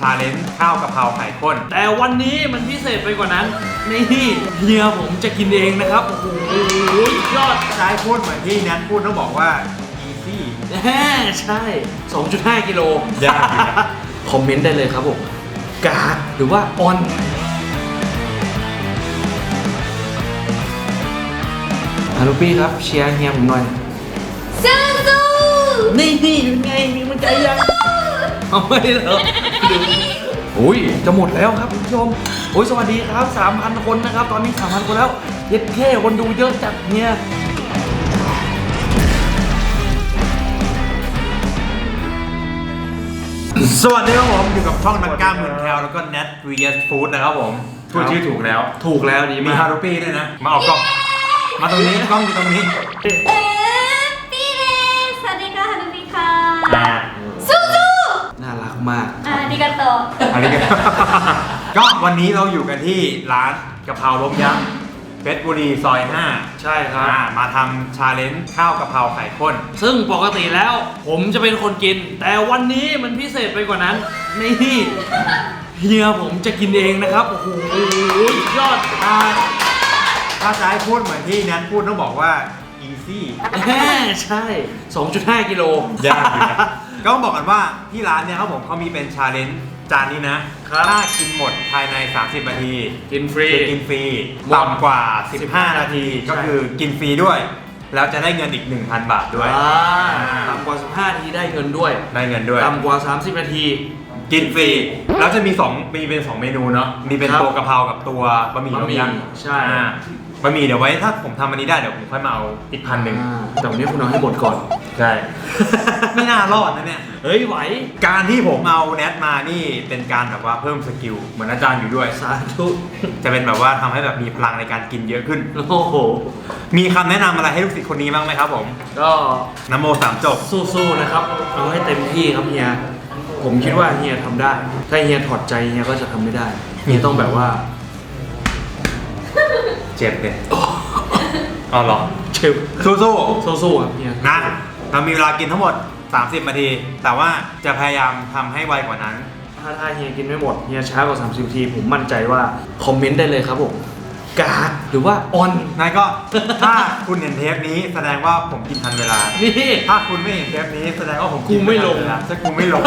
ชาเลนจ์ข้าวกะเพราไข่ข้น แต่วันนี้มันพิเศษไปกว่านั้น นี่เฮียผมจะกินเองนะครับ โอ้โหยอดใช้พูดเหมือนที่แนทพูดต้องบอกว่า easy แน่ใช่ 2.5 กิโลยากอยู่นะ คอมเมนต์ได้เลยครับผม กากหรือว่าออน ฮารุปี้ครับเชียร์เฮียผมหน่อย สู้สู้นี่นี่เป็นไงมีมันใจยัง เอาไม่เหรอ อุ้ยจะหมดแล้วครับคุณผู้ชมโอ้ยสวัสดีครับ 3,000 คนนะครับ ตอนนี้ 3,000 คนแล้วเย็ดแค่คนดูเยอะจัดเนี่ยสวัสดีครับผมอยู่กับช่องนักกล้ามเมืองแคลแล้วก็ Net vs Food นะครับผมพูดชื่อถูกแล้ว ถูกแล้วดีมีมากฮารุปี้ด้วยนะ มาออกกล้อง มาตรงนี้กล้องอยู่ตรงนี้เอ๊ะพี่เดสสวัสดีค่ะฮารุมิค่ะอ่าสู้สู้น่ารักมากอ่าดีกันโตอันนี้กัน ก็วันนี้เราอยู่กันที่ร้านกะเพราล้มยักษ์เพชรบุรีซอย5ใช่ครับ อ่ามาทำชาเลนจ์ข้าวกะเพราไข่ข้น ซึ่งปกติแล้วผมจะเป็นคนกิน แต่วันนี้มันพิเศษไปกว่านั้น นี่เฮียผมจะกินเองนะครับ โอ้โหยอดถ้าถ้าจะให้พูดเหมือนที่แนทพูดต้องบอกว่า easy แน่ใช่ 2.5 กิโลยากอยู่นะ ก็ต้องบอกกันว่าที่ร้านเนี่ยครับผมเขามีเป็นชาเลนจ์จานนี้นะ ครับ ถ้ากินหมดภายใน 30 นาทีกินฟรีจะกินฟรีหมดต่ำกว่า 15 นาทีใช่ก็คือกินฟรีด้วย แล้วจะได้เงินอีก 1,000 บาทด้วย อ่าต่ำกว่า 15นาทีได้เงินด้วยได้เงินด้วย ต่ำกว่า 30 นาที กินฟรี แล้วจะมี2มีเป็น2เมนูเนาะ มีเป็นครับตัวกะเพรากับตัวบะหมี่บะต้หมมี่ยใช่ำอ่าบะหมี่เดี๋ยวไว้ถ้าผมทำอันนี้ได้เดี๋ยวผมค่อยมาเอาอีกพันหนึ่งอ่าแต่วันนี้คุณเอาให้หมดก่อน ใช่ ไม่น่ารอดนะเนี่ย เฮ้ยไหว การที่ผมเอาแนทมานี่เป็นการแบบว่าเพิ่มสกิลเหมือนอาจารย์อยู่ด้วย สาธุจะเป็นแบบว่าทำให้แบบมีพลังในการกินเยอะขึ้น โอ้โห มีคำแนะนำอะไรให้ลูกศิษย์คนนี้บ้างไหมครับผมก็นโมสามจบ สู้ๆนะครับ เอาให้เต็มที่ครับเฮีย ผมคิดว่าเฮียทำได้ ถ้าเฮียถอดใจเฮียก็จะทำไม่ได้ เฮียต้องแบบว่า เจ็บเลยเอาเหรอ เชิบสู้สู้ๆครับเฮีย ๆนะ เรามีเวลากินทั้งหมด 30นาที แต่ว่าจะพยายามทำให้ไวกว่านั้น ถ้าถ้าเฮียกินไม่หมดเฮียช้ากว่า 30นาที ผมมั่นใจว่า คอมเมนต์ได้เลยครับผมกากหรือว่าออนนายก็ ถ้าคุณเห็นเทปนี้แสดงว่าผมกินทันเวลา นี่ ถ้าคุณไม่เห็นเทปนี้แสดงว่าผมกูไม่ลงทันเวาถ้ากูไม่ลง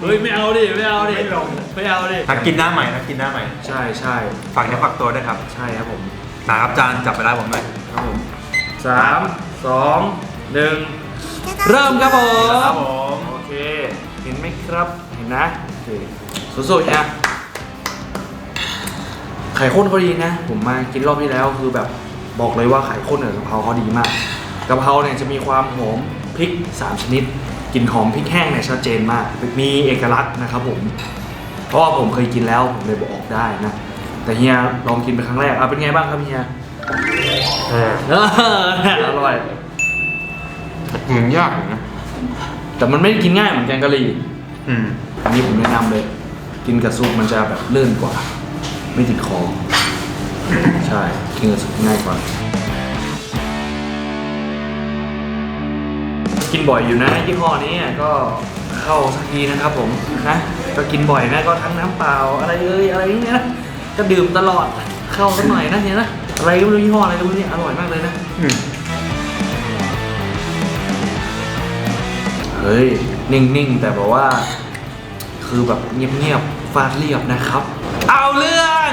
เฮ้ยไม่เอาดิไม่เอาดิไม่ลง ไม่เอาดิถ้ากินหน้าใหม่ถ้ากินหน้าใหม่ใช่ใช่ฝากเนื้อฝากตัวด้วยครับใช่ครับผมนะครับจานจับเวลาผมหน่อยครับผมสามสอง หนึ่งเริ่มครับผมครับผมโอเค เห็นไหมครับ เห็นนะโอเคสู้ๆเนี่ยไข่ข้นเขาดีนะ ผมมากินรอบที่แล้วคือแบบบอกเลยว่าไข่ข้นกับกะเพราเขาดีมากกะเพราเนี่ยจะมีความหอมพริก 3 ชนิดกลิ่นหอมพริกแห้งเนี่ยชัดเจนมาก มีเอกลักษณ์นะครับผม เพราะว่าผมเคยกินแล้วผมเลยบอกได้นะ แต่เฮียลองกินเป็นครั้งแรกอะเป็นไงบ้างครับเฮีย เออเอออร่อยเห มือนยากอยู่นะ แต่มันไม่ได้กินง่ายเหมือนแกงกะหรี่อืม อันนี้ผมแนะนำเลย กินกับซุปมันจะแบบลื่นกว่า ไม่ติดคอ ใช่ กินกับซุปง่ายกว่า กินบ่อยอยู่นะยี่ห้อนี้ก็เข้าสักทีนะครับผมนะก็กินบ่อยนะก็ทั้งน้ำเปล่าอะไรเอ้ยอะไรอย่างเงี้ยนะก็ดื่มตลอดเข้าสักหน่อยนะเนี่ยนะอะไรก็ไม่รู้ยี่ห้ออะไรก็ไม่รู้เนี่ยอร่อยมากเลยนะ อืม เฮ้ย นิ่งๆ แต่แบบว่า คือแบบเงียบๆฟาดเรียบนะครับ เอาเรื่อง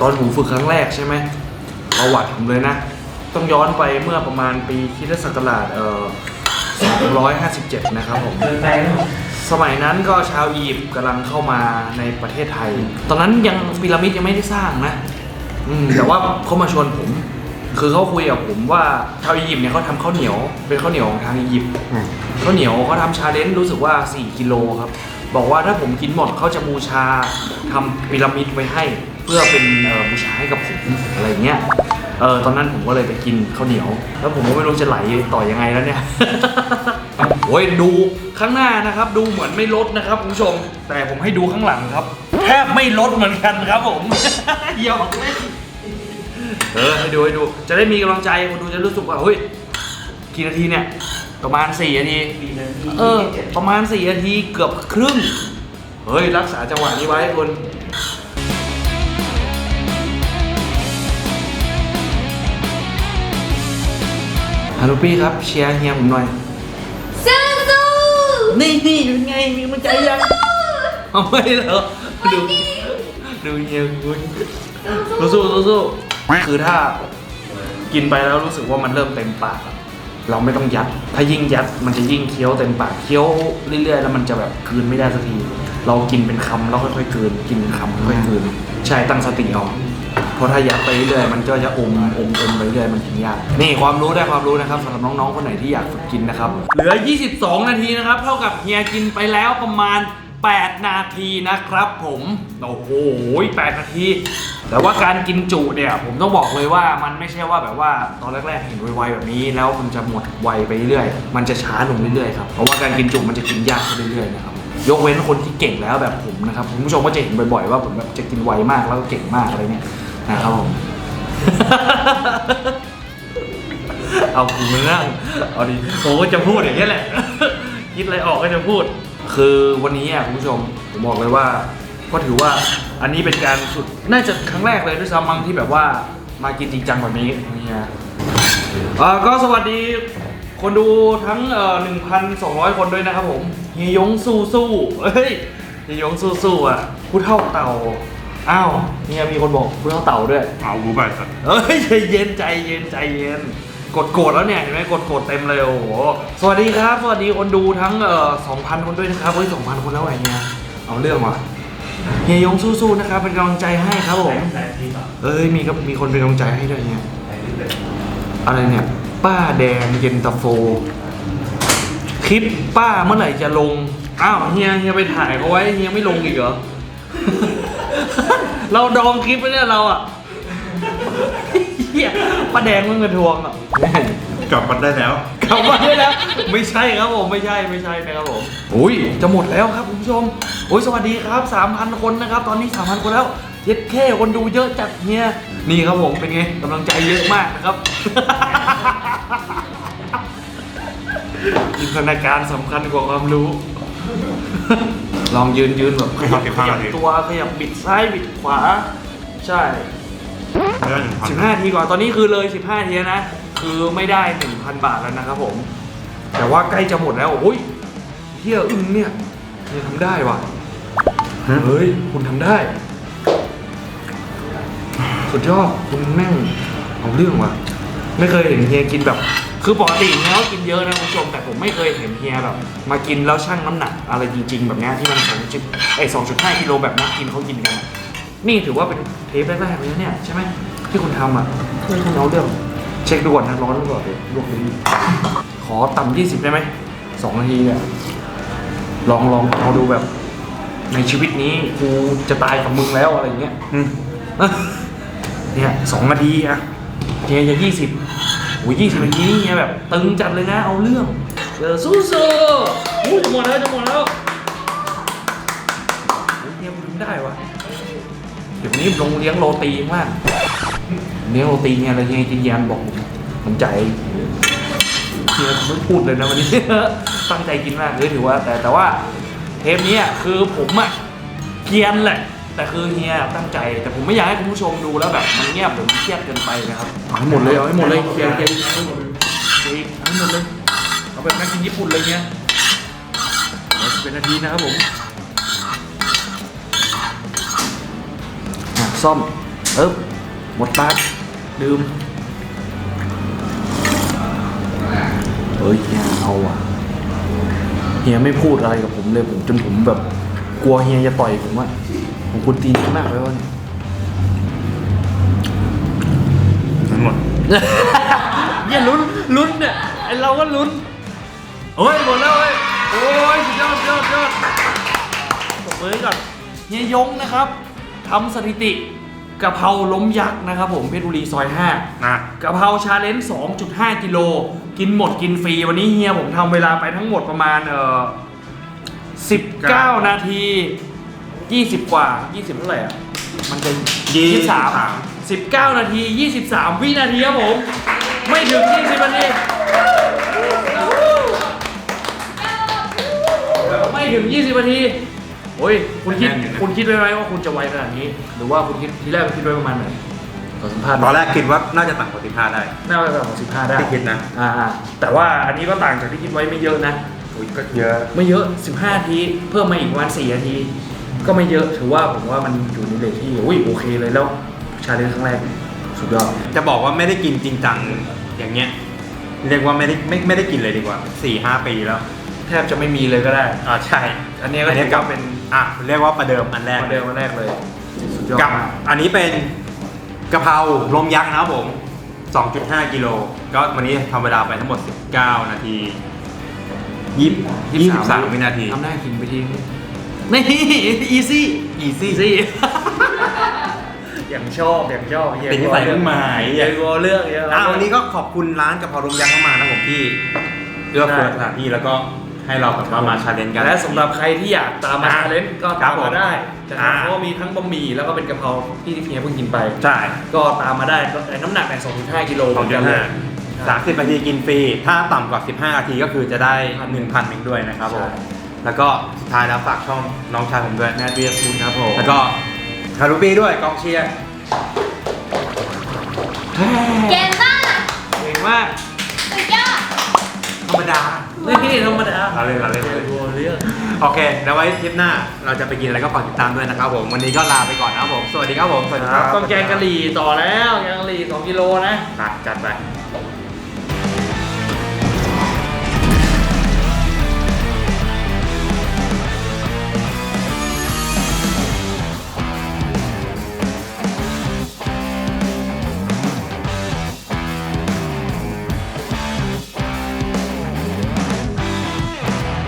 ตอนผมฝึกครั้งแรกใช่ไหมประวัติผมเลยนะ ต้องย้อนไปเมื่อประมาณปีคริสตศักราชเอ่อ257 นะครับผม สมัยนั้นก็ชาวอียิปต์กำลังเข้ามาในประเทศไทย ตอนนั้นยังพีระมิดยังไม่ได้สร้างนะอืมแต่ว่าเขามาชวนผม คือเขาคุยกับผมว่าชาวอียิปต์เนี่ยเขาทำข้าวเหนียว เป็นข้าวเหนียวของทางอียิปต์อืม ข้าวเหนียวเขาทำชาเลนจ์รู้สึกว่า 4 กิโลครับ บอกว่าถ้าผมกินหมดเขาจะบูชาทำพีระมิดไว้ให้ เพื่อเป็นเอ่อบูชาให้กับผมอะไรเงี้ยเออตอนนั้นผมก็เลยไปกินข้าวเหนียว แล้วผมก็ไม่รู้จะไหลต่อยังไงแล้วเนี่ย โหโอ้ยดูข้างหน้านะครับ ดูเหมือนไม่ลดนะครับคุณผู้ชม แต่ผมให้ดูข้างหลังครับ แทบไม่ลดเหมือนกันครับผมหยอกเล่นเออให้ดูให้ดู จะได้มีกำลังใจคนดูจะรู้สึกว่าเฮ้ยกี่นาทีเนี่ย ประมาณ4นาทีเออ ประมาณ4นาทีเกือบครึ่ง เฮ้ย รักษาจังหวะนี้ไว้คนฮัลโหลพี่ครับเชียร์เฮียผมหน่อยสู้สู้ นี่นี่เป็นไงมีกำลังใจยังเอาไม่เหรอดูดูเฮียคุณสู้สู้สู้คือถ้ากินไปแล้วรู้สึกว่ามันเริ่มเต็มปากอะเราไม่ต้องยัด ถ้ายิ่งยัดมันจะยิ่งเคี้ยวเต็มปากเคี้ยวเรื่อยๆ แล้วมันจะแบบกลืนไม่ได้สักที เรากินเป็นคำแล้วค่อยๆกลืนกินเป็นคำค่อยๆกลืนใช่ตั้งสติเอา เพราะถ้ายัดไปเรื่อยมันก็จะอมอมอมไปเรื่อยมันกินยากนี่ความรู้ได้ความรู้นะครับสำหรับน้องๆคนไหนที่อยากฝึกกินนะครับเหลือ 22 นาทีนะครับเท่ากับเฮียกินไปแล้วประมาณ 8 นาทีนะครับ ผมโอ้โห8นาที แต่ว่าการกินจุเนี่ยผมต้องบอกเลยว่ามันไม่ใช่ว่าแบบว่าตอนแรกๆเห็นไวๆแบบนี้ แล้วมันจะหมดไวไปเรื่อยมันจะช้าลงเรื่อยๆครับเพราะว่าการกินจุมันจะกินยากขึ้นเรื่อยๆนะครับยกเว้นคนที่เก่งแล้วแบบผมนะครับคุณผู้ชมก็จะเห็นบ่อยๆว่าผมแบบจะกินไวมากแล้วก็เก่งมากอะไรเงี้ย นะครับผม เอาคุณมานั่งเอาดิผมก็จะพูดอย่างนี้ยแหละ คิดอะไรออกก็จะพูด คือวันนี้อะคุณผู้ชมผมบอกเลยว่า ก็ถือว่าอันนี้เป็นการสุดน่าจะครั้งแรกเลยด้วยซ้ำมั้งที่แบบว่ามากินจริงจังแบบนี้เนี่ยเอ่อก็สวัสดีคนดูทั้งเอ่อ1,200 คนด้วยนะครับผมเฮียยงสู้สู้ๆเฮ้ยเฮียยงสู้สู้ๆอะผู้เท่าเต่า อ้าวเฮียมีคนบอกผู้เท่าเต่าด้วย เอากูไปสัตว์เอ้ยใจเย็นใจเย็นใจเย็น กดโกรธแล้วเนี่ยเห็นไหมกดโกรธเต็มเลยโอ้โหสวัสดีครับ สวัสดีคนดูทั้งเอ่อ2,000คนด้วยนะครับเฮ้ย2,000คนแล้วไงเนี่ยเอาเรื่องว่ะเฮียยงสู้ๆนะครับเป็นกำลังใจให้ครับผมเอ้ยมีกับมีคนเป็นกำลังใจให้ด้วยเนี่ยอะไรเนี่ย ป้าแดงเย็นตาโฟ คลิปป้าเมื่อไหร่จะลง อ้าวเฮียเฮียไปถ่ายเขาไว้เฮียไม่ลงอีกเหรอ เราดองคลิปไว้เนี่ยเราอะเฮียป้าแดงมึงมาทวงอะกลับมาได้แล้ว กลับมาได้แล้วไม่ใช่ครับผมไม่ใช่ไม่ใช่นะครับผมอุ้ยจะหมดแล้วครับคุณผู้ชมโอ้ยสวัสดีครับ 3,000 คนนะครับ ตอนนี้ 3,000 คนแล้วเย็ดแค่คนดูเยอะจัดเฮียนี่ครับผมเป็นไงกำลังใจเยอะมากนะครับจินตนาการสำคัญกว่าความรู้ ลองยืนยืนแบบขยับสิบขห้ายับนาทีตัวขยับบิดซ้ายบิดขวา ใช่ได้หนึ่งพัน15ทีก่อนตอนนี้คือเลย15ทีแล้วนะ คือไม่ได้1,000บาทแล้วนะครับผม แต่ว่าใกล้จะหมดแล้วโอ้ยเฮียอึ้งเนี่ยเฮียทำได้ว่ะเฮ้ยคุณทำได้สุดยอดคุณแม่งเอาเรื่องว่ะ ไม่เคยเห็นเฮียกินแบบ คือปกติเฮียก็กินเยอะนะคุณผู้ชม แต่ผมไม่เคยเห็นเฮียแบบมากินแล้วชั่งน้ำหนักอะไรจริง ๆ แบบเนี้ยที่มันสองจุดไอ้สองจุดห้ากิโลแบบนักกินเขากินกันอะนี่ถือว่าเป็นเทปแรกๆเลยนะเนี่ยใช่ไหมที่คุณทำอะเฮ้ยคุณเอาเรื่องเช็คดูก่อนนะร้อนหรือเปล่าเดี๋ยวลวกลิ้นขอต่ำยี่สิบได้ไหมสองนาทีเนี่ยลองลองเอาดูแบบ ในชีวิตนี้กูจะตายกับมึงแล้วอะไรอย่างเงี้ยอืมเนี่ยสองนาทีอะเฮียจะยี่สิบ อุ้ยยี่สิบนาทีนี่เฮียแบบตึงจัดเลยนะเอาเรื่องเออสู้สู้อู้จะหมดแล้วจะหมดแล้วเฮียคุณทำได้วะเดี๋ยวนี้ลงเลี้ยงโรตีมากเลี้ยงโรตีเฮียอะไรเฮียกินยานบอกผมใจเฮียไม่พูดเลยนะวันนี้ตั้งใจกินมากเลยถือว่า แต่แต่ว่าเทปนี้อะคือผมอะเกียนแหละ แต่คือเฮียตั้งใจแต่ผมไม่อยากให้คุณผู้ชมดูแล้วแบบมันเงียบหรือมันเครียดเกินไปนะครับเอาให้หมดเลยเอาให้หมดเลยเคลียร์เคลียร์เอาให้หมดเลยเคลียร์เอาให้หมดเลยเอาแบบนักกินญี่ปุ่นเลยเนี้ยเดี๋ยวสิบเป็นนาทีนะครับผมอะซ่อมเอ๊บหมดปากดื่มเฮ้ยเฮียเอาอะเฮียไม่พูดอะไรกับผมเลยผมจนผมแบบ กลัวเฮียจะต่อยผมว่า ผมคุณตีนมากเลยวะเนี่ยทั้งหมดเนี่ยลุ้นลุ้นเนี่ยไอเราก็ลุ้นโอ้ยหมดแล้วเว้ยโอ้ยสุดยอดสุดยอดสุดยอดตบมือให้ก่อนเฮียยงนะครับทำสถิติกะเพราล้มยักษ์นะครับผมเพชรบุรีซอย5นะกะเพราชาเลนจ์2.5 กิโล กินหมดกินฟรี วันนี้เฮียผมทำเวลาไปทั้งหมดประมาณเอ่อสิบเก้านาที ยี่สิบกว่ายี่สิบเท่าไหร่อะ มันจะยี่ยี่สิสิบบสาสามมสิบเก้านาทียี่สิบสามวินาทีครับผม ไม่ถึงยี่สิบนาทีไม่ถึงยี่สิบนาทีโอ้ยคุณคิดคุณคิดไว้ไหมว่าคุณจะไวขนาดนี้ หรือว่าคุณคิดทีแรกคุณคิดไว้ประมาณไหนขอสัมภาษณ์หตน่ออนยแรกคิดว่าน่าจะต่ำกว่าสิบห้าได้ น่าจะประมาณสิบห้าได้ที่คิดนะอ่าๆแต่ว่าอันนี้ก็ต่างจากที่คิดไว้ไม่เยอะนะอุ้ยก็เยอะ ไม่เยอะ15นาที เพิ่มมาอีกประมาณ4นาที ก็ไม่เยอะถือว่าผมว่ามันอยู่ในเลทที่อุ้ยโอเคเลยแล้วชาเลนจ์ครั้งแรกสุดยอดจะบอกว่าไม่ได้กินจริงจังอย่างเงี้ยเรียกว่าไม่ได้ไม่ไม่ได้กินเลยดีกว่าสี่ห้าปีแล้ว แทบจะไม่มีเลยก็ได้อ่าใช่ อันนี้ก็อันนี้ถือกับว่าเป็นอะเรียกว่าประเดิมอันแรกมาเดิมมาแรกเลยสุดยอดกับมากอันนี้เป็นกะเพราลมยักษ์นะครับผม 2.5 กิโล ก็วันนี้ทำเวลาไปทั้งหมด 19 นาที20 23วินาทีทำหน้ากินไปทิ้ง นี่อีซี่ easy อีซี่อย่างชอบอย่างชอบเฮียเป็นนิสัยรุ่นใหม่เฮียกลัวเลือกเฮียอะวันนี้ก็ขอบคุณร้านกะเพราลมยักษ์มากๆนะผมที่เลือกเปิดสถานที่แล้วก็ให้เราแบบว่ามาชาเลนจ์กัน และสำหรับใครที่อยากตามมาอะชาเลนจ์ก็ครัตาบมผมมาได้นะครับอะเพราะว่ามีทั้งบะหมี่แล้วก็เป็นกะเพราที่เฮียเพิ่งกินไป ใช่ก็ตามมาได้ก็แต่น้ำหนักเนี่ย2.5กิโลเหมือนกันเลย2.5 30นาทีกินฟรี ถ้าต่ำกว่า 15นาทีก็คือจะได้1,000หนึ่งด้วยนะครับผม ใช่ แล้วก็สุดท้ายแล้วฝากช่องน้องชายผมด้วย แนทเบียร์คุณครับผมแล้วก็คารุปี้ด้วยกองเชียร์เก่งมากเก่งมากสุดยอดธรรมดานี่ธรรมดาเราเล่นเราเล่นเราเล่นกลัวเรื่องโอเคเดี๋ยวไว้ทริปหน้าเราจะไปกินอะไรก็ฝากติดตามด้วยนะครับผมวันนี้ก็ลาไปก่อนนะครับผมสวัสดีครับผมสวัสดีคครัรับบต้องแกงกะหรี่ต่อแล้วแกงกะหรี่2กิโลนะไปจัดไปค